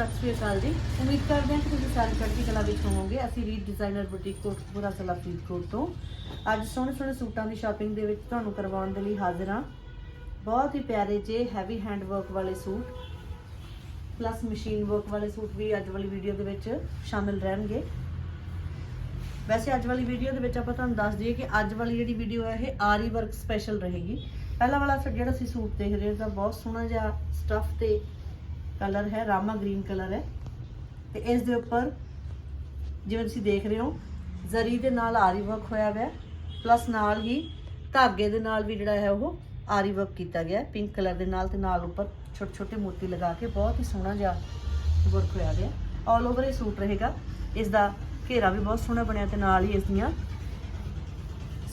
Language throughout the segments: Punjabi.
ਸਤਿ ਸ਼੍ਰੀ ਅਕਾਲ ਜੀ। ਉਮੀਦ ਕਰਦੇ ਹਾਂ ਕਿ ਤੁਸੀਂ ਸਾਰੇ ਚੜ੍ਹਦੀ ਕਲਾ ਵਿੱਚ ਹੋਵੋਗੇ। ਅਸੀਂ ਰੀਡ ਡਿਜ਼ਾਈਨਰ ਬੁਟੀਕ ਕੋਟਪੁਰਾ ਸਲਾ ਫਰੀਦਕੋਟ ਤੋਂ। ਅੱਜ ਸੋਹਣੇ ਸੋਹਣੇ ਸੂਟਾਂ ਦੀ ਸ਼ਾਪਿੰਗ ਦੇ ਵਿੱਚ ਤੁਹਾਨੂੰ ਕਰਵਾਉਣ ਦੇ ਲਈ ਹਾਜ਼ਰ ਹਾਂ। ਬਹੁਤ ਹੀ ਪਿਆਰੇ ਜੇ ਹੈਵੀ ਹੈਂਡ ਵਰਕ ਵਾਲੇ ਸੂਟ ਪਲੱਸ ਮਸ਼ੀਨ ਵਰਕ ਵਾਲੇ ਸੂਟ ਵੀ ਅੱਜ ਵਾਲੀ ਵੀਡੀਓ ਦੇ ਵਿੱਚ ਸ਼ਾਮਿਲ ਰਹਿਣਗੇ। ਵੈਸੇ ਅੱਜ ਵਾਲੀ ਵੀਡੀਓ ਦੇ ਵਿੱਚ ਆਪਾਂ ਤੁਹਾਨੂੰ ਦੱਸ ਦਈਏ ਕਿ ਅੱਜ ਵਾਲੀ ਜਿਹੜੀ ਵੀਡੀਓ ਹੈ, ਇਹ ਆਰੀ ਵਰਕ ਸਪੈਸ਼ਲ ਰਹੇਗੀ। ਪਹਿਲਾ ਵਾਲਾ ਜਿਹੜਾ ਅਸੀਂ ਸੂਟ ਦੇਖ ਹਾਂ, ਤਾਂ ਬਹੁਤ ਸੋਹਣਾ ਜਿਹਾ ਸਟਫ ਤੇ ਕਲਰ ਹੈ, ਰਾਮਾ ਗ੍ਰੀਨ ਕਲਰ ਹੈ। ਤੇ ਇਸ ਦੇ ਉੱਪਰ ਜਿਵੇਂ ਤੁਸੀਂ ਦੇਖ ਰਹੇ ਹੋ, ਜ਼ਰੀ ਦੇ ਨਾਲ ਆਰੀ ਵਰਕ ਹੋਇਆ ਹੋਇਆ ਪਲੱਸ ਨਾਲ ਹੀ ਧਾਗੇ ਦੇ ਨਾਲ ਵੀ ਜਿਹੜਾ ਹੈ ਉਹ ਆਰੀ ਵਰਕ ਕੀਤਾ ਗਿਆ ਪਿੰਕ ਕਲਰ ਦੇ ਨਾਲ ਤੇ ਨਾਲ ਉੱਪਰ ਛੋਟੇ ਛੋਟੇ ਮੋਤੀ ਲਗਾ ਕੇ ਬਹੁਤ ਹੀ ਸੋਹਣਾ ਜਿਹਾ ਵਰਕ ਹੋਇਆ ਹੋਇਆ ਆਲ ਓਵਰ ਇਹ ਸੂਟ ਰਹੇਗਾ। ਇਸ ਦਾ ਘੇਰਾ ਵੀ ਬਹੁਤ ਸੋਹਣਾ ਬਣਿਆ ਤੇ ਨਾਲ ਹੀ ਇਸ ਦੀਆਂ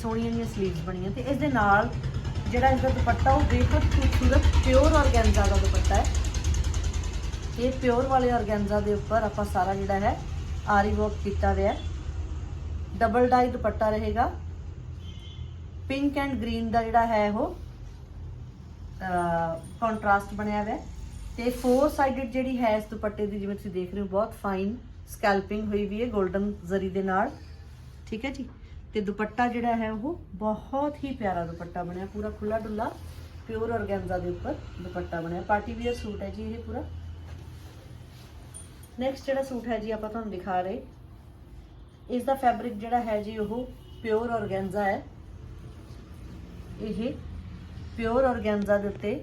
ਸੋਹਣੀਆਂ ਜਿਹੀਆਂ ਸਲੀਵਸ ਬਣੀਆਂ ਤੇ ਇਸ ਦੇ ਨਾਲ ਜਿਹੜਾ ਇਸ ਦਾ ਦੁਪੱਟਾ ਉਹ ਬੇਹੱਦ ਖੂਬਸੂਰਤ ਪਿਓਰ ਆਰਗੈਂਜ਼ਾ ਦਾ ਇਹ ਪਿਓਰ ਵਾਲੇ ਆਰਗੈਂਜ਼ਾ ਦੇ ਉੱਪਰ ਆਪਾਂ ਸਾਰਾ ਜਿਹੜਾ ਹੈ, ਆਰੀ ਵਰਕ ਕੀਤਾ ਹੋਇਆ ਹੈ। ਡਬਲ ਡਾਈ ਦੁਪੱਟਾ ਰਹੇਗਾ। ਪਿੰਕ ਐਂਡ ਗ੍ਰੀਨ ਦਾ ਜਿਹੜਾ ਹੈ ਉਹ ਕੰਟਰਾਸਟ ਬਣਿਆ ਹੋਇਆ ਹੈ। ਤੇ ਫੋਰ ਸਾਈਡਡ ਜਿਹੜੀ ਹੈ ਇਸ ਦੁਪੱਟੇ ਦੀ, ਜਿਵੇਂ ਤੁਸੀਂ ਦੇਖ ਰਹੇ ਹੋ, ਬਹੁਤ ਫਾਈਨ ਸਕੈਲਪਿੰਗ ਹੋਈ ਵੀ ਹੈ 골ਡਨ ਜ਼ਰੀ ਦੇ ਨਾਲ। ਠੀਕ ਹੈ ਜੀ? ਤੇ ਦੁਪੱਟਾ ਜਿਹੜਾ ਹੈ ਉਹ ਬਹੁਤ ਹੀ ਪਿਆਰਾ ਦੁਪੱਟਾ ਬਣਿਆ, ਪੂਰਾ ਖੁੱਲਾ ਡੁੱਲਾ ਪਿਓਰ ਆਰਗੈਂਜ਼ਾ ਦੇ ਉੱਪਰ ਦੁਪੱਟਾ ਬਣਿਆ। ਪਾਰਟੀ ਵੇਅਰ ਸੂਟ ਹੈ ਜੀ ਇਹ ਪੂਰਾ। ਨੈਕਸਟ ਜਿਹੜਾ ਸੂਟ ਹੈ ਜੀ ਆਪਾਂ ਤੁਹਾਨੂੰ ਦਿਖਾ ਰਹੇ। ਇਸ ਦਾ ਫੈਬਰਿਕ ਜਿਹੜਾ ਹੈ ਜੀ ਉਹ ਪਿਓਰ ਔਰਗੈਂਜ਼ਾ ਹੈ। ਇਹ ਪਿਓਰ ਔਰਗੈਂਜਾ ਦੇ ਉੱਤੇ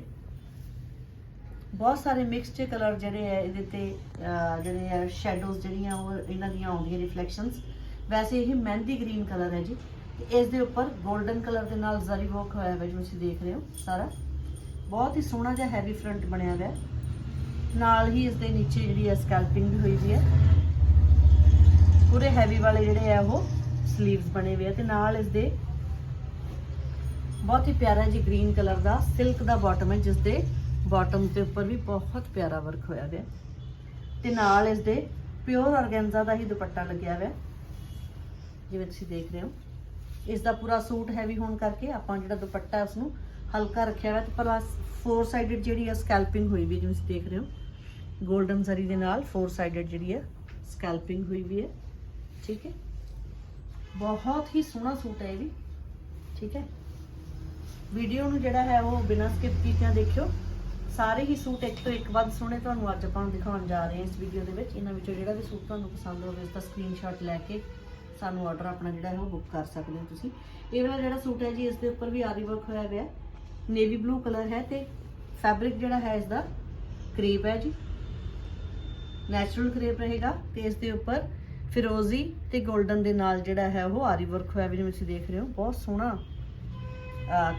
ਬਹੁਤ ਸਾਰੇ ਮਿਕਸਡ ਕਲਰ ਜਿਹੜੇ ਹੈ ਇਹਦੇ ਤੇ ਜਿਹੜੇ ਹੈ ਸ਼ੈਡੋਜ਼ ਜਿਹੜੀਆਂ ਉਹ ਇਹਨਾਂ ਦੀਆਂ ਆਉਂਦੀਆਂ ਰਿਫਲੈਕਸ਼ਨਸ ਵੈਸੇ ਇਹ ਮਹਿੰਦੀ ਗ੍ਰੀਨ ਕਲਰ ਹੈ ਜੀ। ਤੇ ਇਸ ਦੇ ਉੱਪਰ 골ਡਨ ਕਲਰ ਦੇ ਨਾਲ ਜ਼ਰੀ ਵਰਕ ਹੋਇਆ ਹੋਇਆ ਜਿਵੇਂ ਤੁਸੀਂ ਦੇਖ ਰਹੇ ਹੋ ਸਾਰਾ। ਬਹੁਤ ਹੀ ਸੋਹਣਾ ਜਿਹਾ ਹੈਵੀ ਫਰੰਟ ਬਣਿਆ ਹੋਇਆ। ਹੈ ਨਾਲ ਹੀ ਇਸ ਦੇ ਨੀਚੇ ਜਿਹੜੀ ਹੈ ਸਕੈਲਪਿੰਗ ਵੀ ਹੋਈ ਵੀ ਹੈ। ਪੂਰੇ ਹੈਵੀ ਵਾਲੇ ਜਿਹੜੇ ਆ ਉਹ 슬ੀਵਸ ਬਣੇ ਹੋਏ ਆ ਤੇ ਨਾਲ ਇਸ ਦੇ ਬਹੁਤ ਹੀ ਪਿਆਰਾ ਜੀ ਗ੍ਰੀਨ ਕਲਰ ਦਾ ਸਿਲਕ ਦਾ ਬਾਟਮ ਹੈ, ਜਿਸ ਦੇ ਬਾਟਮ ਦੇ ਉੱਪਰ ਵੀ ਬਹੁਤ ਪਿਆਰਾ ਵਰਕ ਹੋਇਆ ਹੋਇਆ। ਤੇ ਨਾਲ ਇਸ ਦੇ ਪਿਓਰ ਆਰਗੈਂਜ਼ਾ ਦਾ ਹੀ ਦੁਪੱਟਾ ਲੱਗਿਆ ਹੋਇਆ। ਜਿਵੇਂ ਤੁਸੀਂ ਦੇਖ ਰਹੇ ਹੋ। ਇਸ ਦਾ ਪੂਰਾ ਸੂਟ ਹੈਵੀ ਹੋਣ ਕਰਕੇ ਆਪਾਂ ਜਿਹੜਾ ਦੁਪੱਟਾ ਹੈ ਉਸ ਨੂੰ ਹਲਕਾ ਰੱਖਿਆ ਹੋਇਆ ਤੇ ਪਲੱਸ ਫੋਰ ਸਾਈਡਡ ਜਿਹੜੀ ਆ ਸਕੈਲਪਿੰਗ ਹੋਈ ਵੀ ਜਿਵੇਂ ਤੁਸੀਂ ਦੇਖ ਰਹੇ ਹੋ। 골ਡਨ ਜ਼ਰੀ ਦੇ ਨਾਲ ਫੋਰ ਸਾਈਡਡ ਜਿਹੜੀ ਹੈ ਸਕੈਲਪਿੰਗ ਹੋਈ ਵੀ ਹੈ, ਠੀਕ ਹੈ? ਬਹੁਤ ਹੀ ਸੋਹਣਾ ਸੂਟ ਹੈ ਇਹ ਵੀ, ਠੀਕ ਹੈ? ਵੀਡੀਓ ਨੂੰ ਜਿਹੜਾ ਹੈ ਉਹ ਬਿਨਾਂ ਸਕਿਪ ਕੀਤਿਆਂ ਦੇਖਿਓ। ਸਾਰੇ ਹੀ ਸੂਟ ਇੱਕ ਤੋਂ ਇੱਕ ਵੱਧ ਸੋਹਣੇ ਤੁਹਾਨੂੰ ਅੱਜ ਆਪਾਂ ਦਿਖਾਉਣ ਜਾ ਰਹੇ ਹਾਂ ਇਸ ਵੀਡੀਓ ਦੇ ਵਿੱਚ। ਇਹਨਾਂ ਵਿੱਚੋਂ ਜਿਹੜਾ ਵੀ ਸੂਟ ਤੁਹਾਨੂੰ ਪਸੰਦ ਹੋਵੇ ਉਸ ਦਾ ਸਕਰੀਨਸ਼ਾਟ ਲੈ ਕੇ ਸਾਨੂੰ ਆਰਡਰ ਆਪਣਾ ਜਿਹੜਾ ਹੈ ਉਹ ਬੁੱਕ ਕਰ ਸਕਦੇ ਹੋ ਤੁਸੀਂ। ਇਹ ਵਾਲਾ ਜਿਹੜਾ ਸੂਟ ਹੈ ਜੀ, ਇਸ ਦੇ ਉੱਪਰ ਵੀ ਆਰੀ ਵਰਕ ਹੋਇਆ ਹੋਇਆ ਹੈ। ਨੇਵੀ ਬਲੂ ਕਲਰ ਹੈ ਤੇ ਫੈਬਰਿਕ ਜਿਹੜਾ ਹੈ ਇਸ ਦਾ ਕਰੀਪ ਹੈ ਜੀ। ਨੈਚੁਰਲ ਕਰੇਪ ਰਹੇਗਾ, ਤੇ ਇਸ ਦੇ ਉੱਪਰ ਫਿਰੋਜ਼ੀ ਤੇ 골ਡਨ ਦੇ ਨਾਲ ਜਿਹੜਾ ਹੈ ਉਹ ਆਰੀ ਵਰਕ ਹੋਇਆ ਵੀ ਜਿਵੇਂ ਤੁਸੀਂ ਦੇਖ ਰਹੇ ਹੋ, ਬਹੁਤ ਸੋਹਣਾ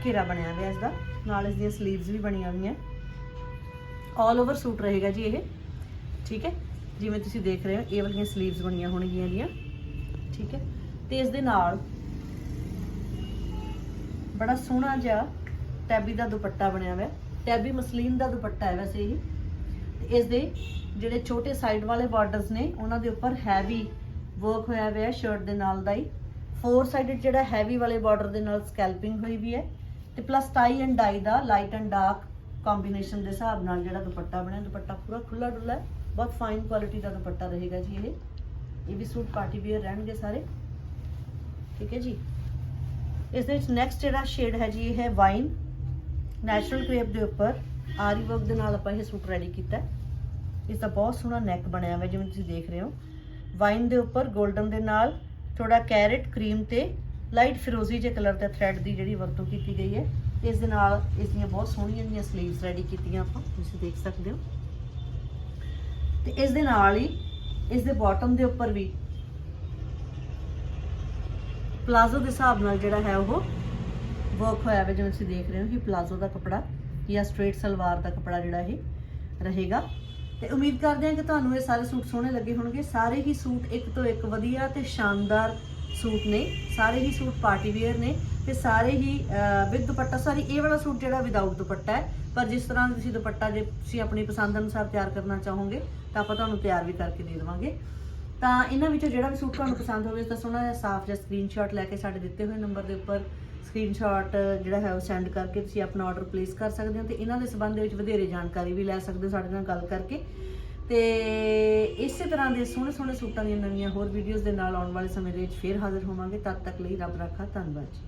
ਘੇਰਾ ਬਣਿਆ ਹੋਇਆ ਇਸ ਦਾ। ਨਾਲ ਇਸ ਦੀਆਂ 슬ੀਵਸ ਵੀ ਬਣੀਆਂ ਹੋਈਆਂ। ਆਲ ਓਵਰ ਸੂਟ ਰਹੇਗਾ ਜੀ ਇਹ, ਠੀਕ ਹੈ? ਜਿਵੇਂ ਤੁਸੀਂ ਦੇਖ ਰਹੇ ਹੋ, ਇਹ ਵਾਲੀਆਂ ਸਲੀਵਸ ਬਣੀਆਂ ਹੋਣਗੀਆਂ ਦੀਆਂ ਠੀਕ ਹੈ? ਤੇ ਇਸ ਦੇ ਨਾਲ ਬੜਾ ਸੋਹਣਾ ਜਿਹਾ ਟੈਬੀ ਦਾ ਦੁਪੱਟਾ ਬਣਿਆ ਹੋਇਆ। ਟੈਬੀ ਮਸਲੀਨ ਦਾ ਦੁਪੱਟਾ ਹੈ ਵੈਸੇ ਇਹ। ਇਸ ਦੇ ਜਿਹੜੇ ਛੋਟੇ ਸਾਈਡ ਵਾਲੇ ਬਾਰਡਰਸ ਨੇ, ਉਹਨਾਂ ਦੇ ਉੱਪਰ ਹੈਵੀ ਵਰਕ ਹੋਇਆ ਹੋਇਆ ਹੈ ਸ਼ਰਟ ਦੇ ਨਾਲ ਦਾ ਹੀ। ਫੋਰ ਸਾਈਡਡ ਜਿਹੜਾ ਹੈਵੀ ਵਾਲੇ ਬਾਰਡਰ ਦੇ ਨਾਲ ਸਕੈਲਪਿੰਗ ਹੋਈ ਵੀ ਹੈ ਤੇ ਪਲੱਸ ਟਾਈ ਐਂਡ ਡਾਈ ਦਾ ਲਾਈਟ ਐਂਡ ਡਾਰਕ ਕੰਬੀਨੇਸ਼ਨ ਦੇ ਹਿਸਾਬ ਨਾਲ ਜਿਹੜਾ ਦੁਪੱਟਾ ਬਣਿਆ, ਦੁਪੱਟਾ ਪੂਰਾ ਖੁੱਲਾ ਡੁੱਲਾ ਹੈ, ਬਹੁਤ ਫਾਈਨ ਕੁਆਲਿਟੀ ਦਾ ਦੁਪੱਟਾ ਰਹੇਗਾ ਜੀ ਇਹ। ਇਹ ਵੀ ਸੂਟ ਪਾਰਟੀ ਵੇਅਰ ਰਹਿਣਗੇ ਸਾਰੇ। ਠੀਕ ਹੈ ਜੀ। ਇਸ ਦੇ ਵਿੱਚ ਨੈਕਸਟ ਜਿਹੜਾ ਸ਼ੇਡ ਹੈ ਜੀ, ਇਹ ਹੈ ਵਾਈਨ ਨੈਚੁਰਲ ਕ੍ਰੇਪ ਦੇ ਉੱਪਰ। ਆਰੀ ਵਰਕ ਦੇ ਨਾਲ ਆਪਾਂ ਇਹ ਸੂਟ ਰੈਡੀ ਕੀਤਾ ਇਸ ਦਾ ਬਹੁਤ ਸੋਹਣਾ ਨੈਕ ਬਣਿਆ ਹੋਇਆ, ਜਿਵੇਂ ਤੁਸੀਂ ਦੇਖ ਰਹੇ ਹੋ। ਵਾਈਨ ਦੇ ਉੱਪਰ 골ਡਨ ਦੇ ਨਾਲ ਥੋੜਾ ਕੈਰਟ ਕਰੀਮ ਤੇ ਲਾਈਟ ਫਿਰੋਜ਼ੀ ਜਿਹੇ ਕਲਰ ਦਾ ਥ੍ਰੈਡ ਦੀ ਜਿਹੜੀ ਵਰਤੋਂ ਕੀਤੀ ਗਈ ਹੈ। ਇਸ ਦੇ ਨਾਲ ਇਸ ਦੀਆਂ ਬਹੁਤ ਸੋਹਣੀਆਂ ਜਿਹੀਆਂ 슬ੀਵਸ ਰੈਡੀ ਕੀਤੀਆਂ ਆਪਾਂ, ਤੁਸੀਂ ਦੇਖ ਸਕਦੇ ਹੋ। ਤੇ ਇਸ ਦੇ ਨਾਲ ਹੀ ਇਸ ਦੇ ਬਾਟਮ ਦੇ ਉੱਪਰ ਵੀ ਪਲਾਜ਼ੋ ਦੇ ਹਿਸਾਬ ਨਾਲ ਜਿਹੜਾ ਹੈ ਉਹ ਵਰਕ ਹੋਇਆ ਹੈ ਜਿਵੇਂ ਤੁਸੀਂ ਦੇਖ ਰਹੇ ਹੋ ਕਿ ਪਲਾਜ਼ੋ ਦਾ ਕਪੜਾ ਜਾਂ ਸਟ੍ਰੇਟ ਸਲਵਾਰ ਦਾ ਕਪੜਾ ਜਿਹੜਾ ਇਹ ਰਹੇਗਾ। ਤੇ ਉਮੀਦ ਕਰਦੇ ਹਾਂ ਕਿ ਤੁਹਾਨੂੰ ਇਹ ਸਾਰੇ ਸੂਟ ਸੋਹਣੇ ਲੱਗੇ ਹੋਣਗੇ। ਸਾਰੇ ਹੀ ਸੂਟ ਇੱਕ ਤੋਂ ਇੱਕ ਵਧੀਆ ਤੇ ਸ਼ਾਨਦਾਰ ਸੂਟ ਨੇ। ਸਾਰੇ ਹੀ ਸੂਟ ਪਾਰਟੀ ਵੇਅਰ ਨੇ ਤੇ ਸਾਰੇ ਹੀ ਵਿਦ ਦੁਪੱਟਾ ਸਾਰੀ ਇਹ ਵਾਲਾ ਸੂਟ ਜਿਹੜਾ ਵਿਦਆਊਟ ਦੁਪੱਟਾ ਹੈ। ਪਰ ਜਿਸ ਤਰ੍ਹਾਂ ਤੁਸੀਂ ਦੁਪੱਟਾ, ਜੇ ਤੁਸੀਂ ਆਪਣੀ ਪਸੰਦ ਅਨੁਸਾਰ ਤਿਆਰ ਕਰਨਾ ਚਾਹੋਗੇ, ਤਾਂ ਆਪਾਂ ਤੁਹਾਨੂੰ ਤਿਆਰ ਵੀ ਕਰਕੇ ਦੇ ਦੇਵਾਂਗੇ। ਤਾਂ ਇਹਨਾਂ ਵਿੱਚੋਂ ਜਿਹੜਾ ਵੀ ਸੂਟ ਤੁਹਾਨੂੰ ਪਸੰਦ ਹੋਵੇ ਤਾਂ ਸੋਹਣਾ ਜਿਹਾ ਸਾਫ਼ ਜਿਹਾ ਸਕਰੀਨਸ਼ਾਟ ਲੈ ਕੇ ਸਾਡੇ ਦਿੱਤੇ ਹੋਏ ਨੰਬਰ ਦੇ ਉੱਪਰ ਸਕਰੀਨਸ਼ਾਟ ਜਿਹੜਾ ਹੈ ਉਹ ਸੈਂਡ ਕਰਕੇ ਤੁਸੀਂ ਆਪਣਾ ਆਰਡਰ ਪਲੇਸ ਕਰ ਸਕਦੇ ਹੋ ਤੇ ਇਹਨਾਂ ਦੇ ਸੰਬੰਧ ਵਿੱਚ ਵਧੇਰੇ ਜਾਣਕਾਰੀ ਵੀ ਲੈ ਸਕਦੇ ਹੋ ਸਾਡੇ ਨਾਲ ਗੱਲ ਕਰਕੇ। ਤੇ ਇਸੇ ਤਰ੍ਹਾਂ ਦੇ ਸੋਹਣੇ ਸੋਹਣੇ ਸੂਟਾਂ ਦੀਆਂ ਨਵੀਆਂ ਹੋਰ ਵੀਡੀਓਜ਼ ਦੇ ਨਾਲ ਆਉਣ ਵਾਲੇ ਸਮੇਂ ਦੇ ਵਿੱਚ ਫੇਰ ਹਾਜ਼ਰ ਹੋਵਾਂਗੇ। ਤਦ ਤੱਕ ਲਈ ਰੱਬ ਰਾਖਾ, ਧੰਨਵਾਦ ਜੀ।